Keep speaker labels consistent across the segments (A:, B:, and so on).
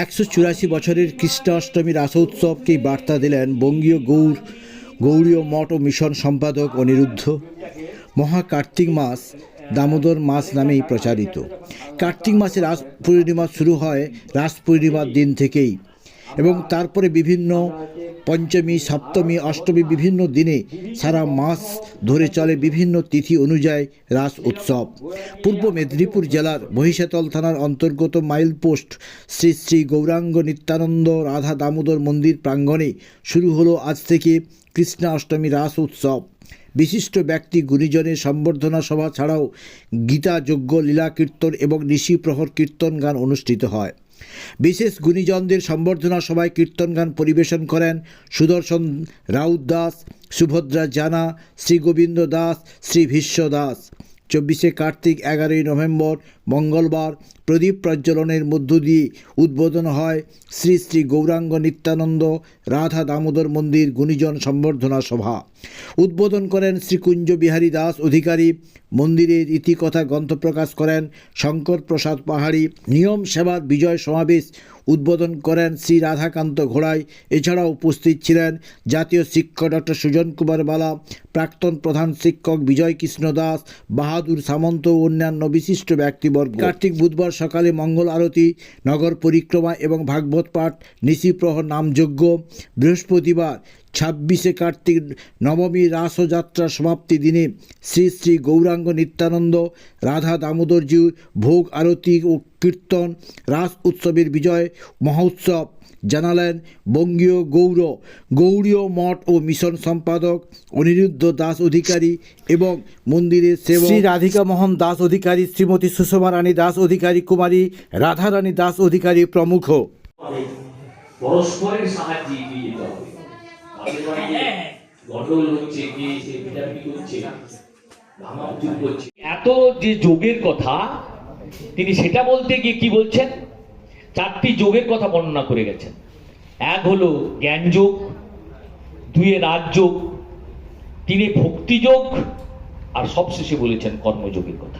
A: একশো চুরাশি বছরের কৃষ্ণ অষ্টমী রাসোৎসবকেই বার্তা দিলেন বঙ্গীয় গৌর, গৌরীয় মঠ ও মিশন সম্পাদক অনিরুদ্ধ। মহা কার্তিক মাস দামোদর মাস নামেই প্রচারিত। কার্তিক মাসে রাস পূর্ণিমা শুরু হয় রাস পূর্ণিমার দিন থেকেই এবং তারপরে বিভিন্ন পঞ্চমী, সপ্তমী, অষ্টমী বিভিন্ন দিনে সারা মাস ধরে চলে বিভিন্ন তিথি অনুযায়ী রাস উৎসব। পূর্ব মেদিনীপুর জেলার মহিষাতল থানার অন্তর্গত মাইলপোস্ট শ্রী শ্রী গৌরাঙ্গ নিত্যানন্দ রাধা দামোদর মন্দির প্রাঙ্গণে শুরু হলো আজ থেকে কৃষ্ণা অষ্টমী রাস উৎসব। বিশিষ্ট ব্যক্তি, গুণীজনের সম্বর্ধনা সভা ছাড়াও গীতা, যজ্ঞ, লীলা কীর্তন এবং ঋষি প্রহর কীর্তন গান অনুষ্ঠিত হয়। বিশেষ গুণীজনদের সম্বর্ধনা সভায় কীর্তন গান পরিবেশন করেন সুদর্শন রাউত দাস, সুভদ্রা জানা, শ্রী গোবিন্দ দাস, শ্রী ভীষ্ম দাস। চব্বিশে কার্তিক এগারোই নভেম্বর মঙ্গলবার প্রদীপ প্রজ্বলনের মধ্য দিয়ে উদ্বোধন হয় শ্রী শ্রী গৌরাঙ্গ নিত্যানন্দ রাধা দামোদর মন্দির গুণীজন সম্বর্ধনা সভা। উদ্বোধন করেন শ্রীকুঞ্জ বিহারী দাস অধিকারী। মন্দিরের ইতিকথা গ্রন্থ প্রকাশ করেন শঙ্কর প্রসাদ পাহাড়ি। নিয়ম সেবার বিজয় সমাবেশ উদ্বোধন করেন শ্রী রাধাকান্ত ঘোড়াই। এছাড়াও উপস্থিত ছিলেন জাতীয় শিক্ষক ডক্টর সুজন কুমার বালা, প্রাক্তন প্রধান শিক্ষক বিজয় কৃষ্ণ দাস, বাহাদুর সামন্ত ও অন্যান্য বিশিষ্ট ব্যক্তিবর্গ কার্তিক বুধবার সকালে মঙ্গল আরতি নগর পরিক্রমা এবং ভাগবত পাঠ নিশিপ্রহর নামযজ্ঞ বৃহস্পতিবার ছাব্বিশে কার্তিক নবমী রাসযাত্রা সমাপ্তি দিনে শ্রী শ্রী গৌরাঙ্গ নিত্যানন্দ রাধা দামোদরজির ভোগ আরতি ও কীর্তন রাস উৎসবের বিজয় মহোৎসব জানালেন বঙ্গীয় গৌর গৌরীয় মঠ ও মিশন সম্পাদক অনিরুদ্ধ দাস অধিকারী এবং মন্দিরের সেবক শ্রী রাধিকা মোহন দাস অধিকারী শ্রীমতী সুষমা রানী দাস অধিকারী কুমারী রাধারানী দাস অধিকারী প্রমুখ।
B: পরস্পরের সাহায্যে এগিয়ে যেতে হবে। এত যে যোগের কথা, তিনি সেটা বলতে গিয়ে কি বলছেন? চারটি যোগের কথা বর্ণনা করে গেছেন। এক হলো জ্ঞান যোগ দুয়ে রাজযোগ তিনে ভক্তিযোগ আর সবশেষে বলেছেন কর্মযোগের কথা।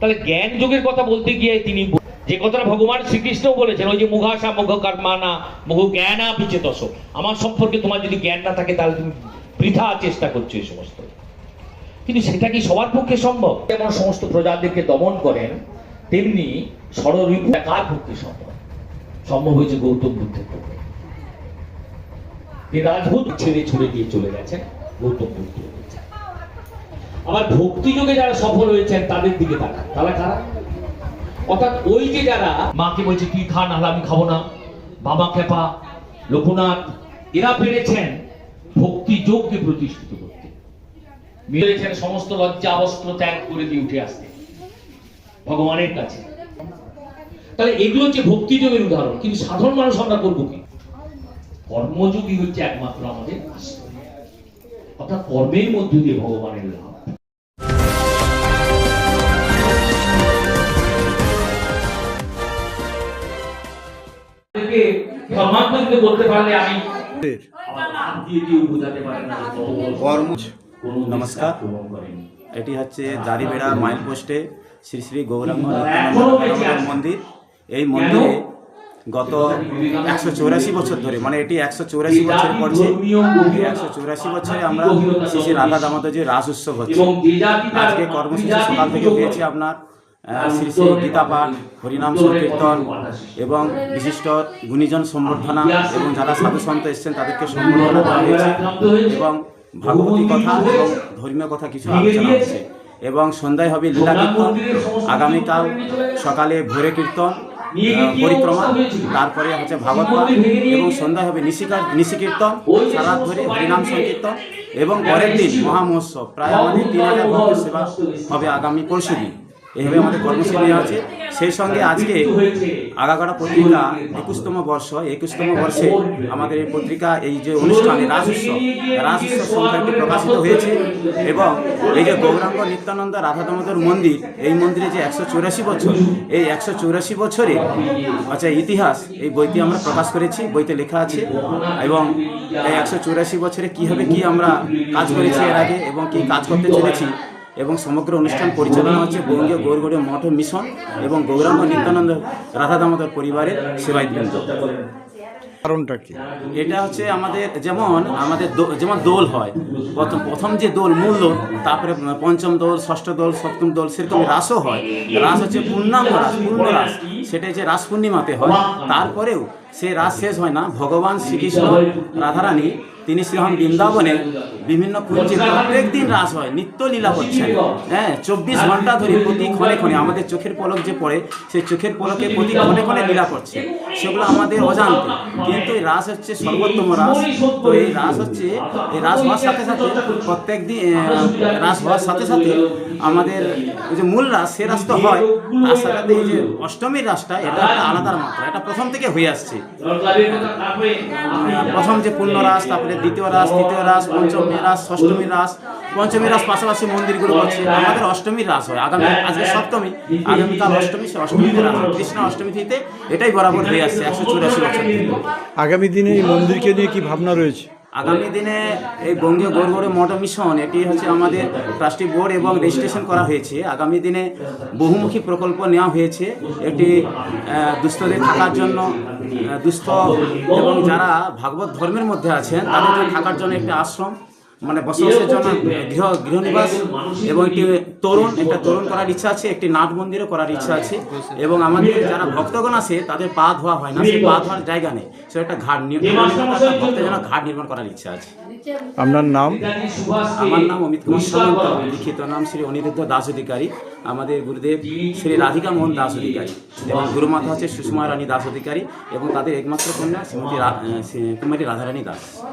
B: তাহলে জ্ঞান যোগের কথা বলতে গিয়ে তিনি যে কথাটা ভগবান শ্রীকৃষ্ণ বলেছেন, ওই যে মুঘাসা মুঘ কর্মানা মুঘ জ্ঞানা বিচেতস। আমার সম্পর্কে তোমার যদি জ্ঞান না থাকে, তাহলে তুমি বৃথা চেষ্টা করছ এই সমস্ত। কিন্তু সেটা কি সবার পক্ষে সম্ভব? যেমন সমস্ত প্রজাদেরকে দমন করেন, তেমনি ষড়রিপু কার পক্ষে সম্ভব? সম্ভব হয়েছে গৌতম বুদ্ধের পক্ষে। রাজভূত ছেড়ে ছুড়ে দিয়ে চলে গেছেন, গৌতম বুদ্ধ আবার ভক্তি যোগে যারা সফল হয়েছেন, তাদের দিকে তাকান। তারা কারা? অর্থাৎ ওই যে যারা মাকে বলছে, তুই খা, নাহলে আমি খাব না। বাবা খেপা লোকনাথ এরা পেরেছেন ভক্তি যোগকে প্রতিষ্ঠিত করতে। মিলেছেন সমস্ত লজ্জা অস্ত্র ত্যাগ করে দিয়ে উঠে আসতে ভগবানের কাছে। তাহলে এগুলো হচ্ছে ভক্তি যোগের উদাহরণ, কিন্তু সাধারণ মানুষ আমরা করব কি? কর্মযোগী হচ্ছে একমাত্র আমাদের আশ্রয়। অর্থাৎ কর্মের মধ্য দিয়ে ভগবানের লাভ। কোনো দেশ
C: নমস্কার। এটি হচ্ছে দাড়িবেড়া মাইল পোস্টে শ্রী শ্রী গৌরাঙ্গ। মন্দির। এই মন্দিরে গত একশো চৌরাশি বছর ধরে মানে এটি একশো চৌরাশি বছর পড়ছে। একশো চৌরাশি বছরে আমরা শ্রী শ্রী রাধা দামোদরজির রাস উৎসব হচ্ছে। আজকে কর্মসূচি সকাল থেকে। হয়েছে আপনার। শ্রী শ্রী গীতা পাঠ হরিনাম সংকীর্তন এবং বিশিষ্ট গুণীজন সম্বর্ধনা এবং যারা সাধু সন্ত এসেছেন তাদেরকে সম্বর্ধনা দেওয়া হয়েছে এবং ভাগবতী কথা এবং ধর্মীয় কথা কিছু আলোচনা হচ্ছে। এবং সন্ধ্যায় হবে লীলা কীর্তন, আগামীকাল সকালে ভোরে কীর্তন পরিক্রমা, তারপরে হচ্ছে ভাগবত এবং সন্ধ্যায় হবে নিশিকা নিশি কীর্তন সারা ধরে হরিনাম সংকীর্তন এবং পরের দিন মহা মহোৎসব। প্রায় আমাদের তিন হাজার সেবা হবে আগামী পরশু দিন এইভাবে আমাদের কর্মসূচি নেওয়া আছে। সেই সঙ্গে আজকে আগাগড়া পত্রিকা একুশতম বর্ষ একুশতম বর্ষে আমাদের এই পত্রিকা এই যে অনুষ্ঠানে রাস উৎসব সংখ্যাটি প্রকাশিত হয়েছে এবং এই যে গৌরাঙ্গ নিত্যানন্দ রাধা দামোদর মন্দির এই মন্দিরে যে একশো চৌরাশি বছর এই একশো চৌরাশি বছরে আচ্ছা ইতিহাস এই বইটি আমরা প্রকাশ করেছি বইতে লেখা আছে এবং এই একশো চৌরাশি বছরে কীভাবে কি আমরা কাজ করেছি এর আগে এবং কি কাজ করতে চলেছি এবং সমগ্র অনুষ্ঠান পরিচালনা হচ্ছে বঙ্গীয় গৌরগড়ীয় মঠ মিশন এবং গৌরাঙ্গ নিত্যানন্দ রাধা দামোদর পরিবারের সেবাই বৃন্দ
D: কারণটা কি?
C: এটা হচ্ছে আমাদের যেমন আমাদের যেমন দোল হয় প্রথম প্রথম যে দোল মূল দোল তারপরে পঞ্চম দোল ষষ্ঠ দোল সপ্তম দোল সেরকম রাসও হয়। রাস হচ্ছে পূর্ণাঙ্গ রাস পূর্ণ রাস। সেটা যে রাস পূর্ণিমাতে হয়। তারপরেও সে রাস শেষ হয় না। ভগবান শ্রীকৃষ্ণ রাধারানী, তিনি শ্রীহম বৃন্দাবনে বিভিন্ন কুঞ্জে প্রত্যেক দিন রাস হয়, নিত্য লীলা হচ্ছেন হ্যাঁ চব্বিশ ঘণ্টা ধরে প্রতি ক্ষণে ক্ষণে আমাদের চোখের পলক যে পড়ে, সেই চোখের পলকে প্রতি ক্ষণে ক্ষণে লীলা করছে। সেগুলো আমাদের অজান্ত। কিন্তু এই রাস হচ্ছে সর্বোত্তম রাস তো এই রাস হচ্ছে, এই রাস হওয়ার সাথে সাথে প্রত্যেক দিন রাস হওয়ার সাথে সাথে আমাদের যে মূল রাস সে রাস তো হয়। তার সাথে এই যে অষ্টমীর রাসটা এটা একটা আলাদা মাত্রা। এটা প্রথম থেকে হয়ে আসছে। প্রথম যে পূর্ণ রাস, তারপরে দ্বিতীয় রাস, তৃতীয় রাস, পঞ্চমী রাস, ষষ্ঠমী রাস, পঞ্চমী রাস পাশাপাশি মন্দিরগুলো হচ্ছে আমাদের অষ্টমীর রাস হয়। আগামী আজকে সপ্তমী আগামীকাল অষ্টমী, সে অষ্টমীতে রাস কৃষ্ণ অষ্টমী থেকে এটাই বরাবর হয়ে আসছে, একশো চুরাশি বছর
D: আগামী দিনে এই মন্দিরকে নিয়ে কি ভাবনা রয়েছে?
C: আগামী দিনে এই বঙ্গীয় গৌরগড়ে মঠ মিশন, এটি হচ্ছে আমাদের ট্রাস্টি বোর্ড এবং রেজিস্ট্রেশন করা হয়েছে। আগামী দিনে বহুমুখী প্রকল্প নেওয়া হয়েছে। এটি দুস্থদের থাকার জন্য দুস্থ এবং যারা ভাগবত ধর্মের মধ্যে আছেন, তাদের থাকার জন্য একটি আশ্রম। মানে বসবাসের জন্য গৃহ গৃহনিবাস এবং একটি তরুণ একটা তরুণ করার ইচ্ছা আছে একটি নাট মন্দিরও করার ইচ্ছা আছে। এবং আমাদের যারা ভক্তগণ আছে তাদের পা ধোয়া হয় না সেই পা ধোয়ার জায়গা নেই। সে একটা ঘাট নির্মাণ ভক্তের জন্য। ঘাট নির্মাণ করার ইচ্ছা আছে।
D: আপনার নাম?
C: আমার নাম অমিত কুমার সামন্ত। লিখিত নাম শ্রী অনিরুদ্ধ দাস অধিকারী। আমাদের গুরুদেব শ্রী রাধিকা মোহন দাস অধিকারী। এবং গুরুমাতা হচ্ছে সুষমা রানী দাস অধিকারী। এবং তাদের একমাত্র কন্যা শ্রীমতী শ্রী- কুমারী রাধারানী দাস।